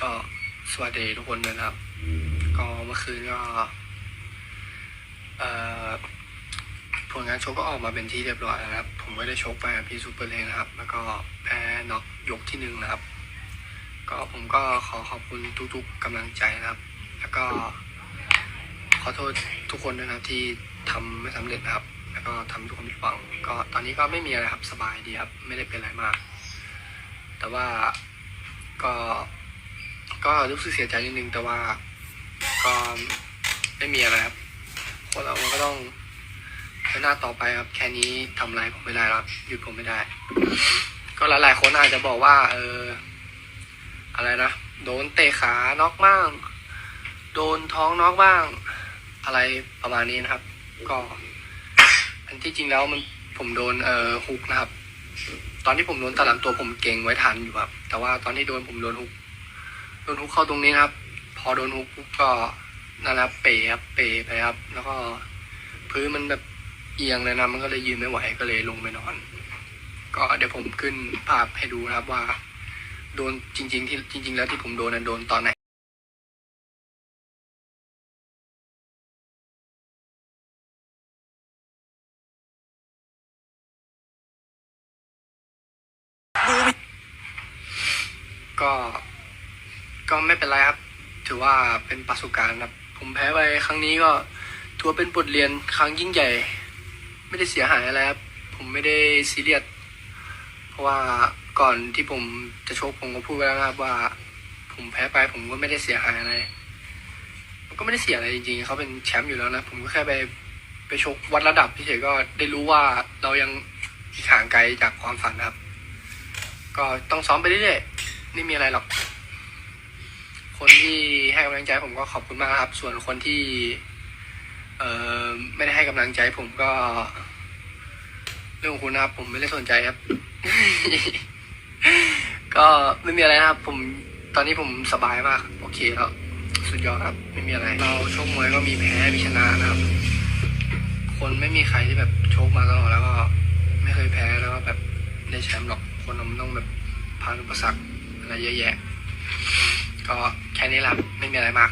ก็สวัสดีทุกคนด้วยนะครับ ก็เมื่อคืนก็เอ่อผลงานชกก็ออกมาเป็นที่เรียบร้อยแล้วนะครับ ผมก็ได้ชกไปกับพี่ซูเปอร์เลนนะครับ แล้วก็แพ้น็อกยกที่หนึ่งนะครับ ก็ผมก็ขอขอบคุณทุกๆกำลังใจนะครับ แล้วก็ ขอโทษทุกคนด้วยนะครับที่ทำไม่สำเร็จนะครับ แล้วก็ทำทุกคนผิดหวัง ก็ตอนนี้ก็ไม่มีอะไรครับสบายดีครับ ไม่ได้เป็นอะไรมาก แต่ว่าก็ ก็รู้สึกเสียใจนิดนึงแต่ว่าก็ไม่มีอะไรครับคนเรามันก็ต้องเดินหน้าต่อไปครับ แค่นี้ทำอะไรผมไม่ได้แล้วครับหยุดผมไม่ได้ ก็หลายๆคนอาจจะบอกว่า เออ อะไรนะโดนเตะขาน็อกบ้าง โดนท้องน็อกบ้าง อะไรประมาณนี้นะครับ ก็ อันที่จริงแล้วมันผมโดนเอ่อฮุกนะครับ ตอนที่ผมโดนตัดลำตัวผมเก่งไว้ทันอยู่ครับ แต่ว่าตอนที่โดนผมโดนฮุก โดนฮุกเข้าตรงนี้นะครับ พอโดนฮุกปุ๊บก็นั่นแหละครับเป๋ครับเป๋ไปครับ แล้วก็พื้นมันแบบเอียงเลยนะมันก็เลยยืนไม่ไหวก็เลยลงไปนอน ก็เดี๋ยวผมขึ้นภาพให้ดูนะครับว่า โดนจริง ๆ ที่จริง ๆ แล้วที่ผมโดนนั้นโดนตอนไหนก็ ก็ไม่เป็นไรครับ ถือว่าเป็นประสบการณ์ครับ ผมแพ้ไปครั้งนี้ก็ถือว่าเป็นบทเรียนครั้งยิ่งใหญ่ ไม่ได้เสียหายอะไรครับ ผมไม่ได้ซีเรียสเพราะว่าก่อนที่ผมจะชกผมก็พูดไปแล้วนะครับว่า ผมแพ้ไปผมก็ไม่ได้เสียหายอะไรมันก็ไม่ได้เสียอะไรจริงๆเขาเป็นแชมป์อยู่แล้วนะ ผมก็แค่ไปไปชกวัดระดับเฉยๆก็ได้รู้ว่าเรายังอีกห่างไกลจากความฝันครับ ก็ต้องซ้อมไปเรื่อยๆไม่มีอะไรหรอก คนที่ให้กำลังใจผมก็ขอบคุณมากครับ ส่วนคนที่ เอ่อไม่ได้ให้กำลังใจผมก็ เรื่องของคุณนะครับ ผมไม่ได้สนใจครับ ก็ไม่มีอะไรนะครับ ผมตอนนี้ผมสบายมาก โอเคแล้วสุดยอดครับ ไม่มีอะไร เราชกมวยก็มีแพ้มีชนะนะครับ คนไม่มีใครที่แบบชกมาตลอดแล้วก็ ไม่เคยแพ้แล้วก็แบบได้แชมป์หรอกคนเรามันต้องแบบผ่านอุปสรรคอะไรเยอะแยะ ก็แค่นี้แหละไม่มีอะไรมาก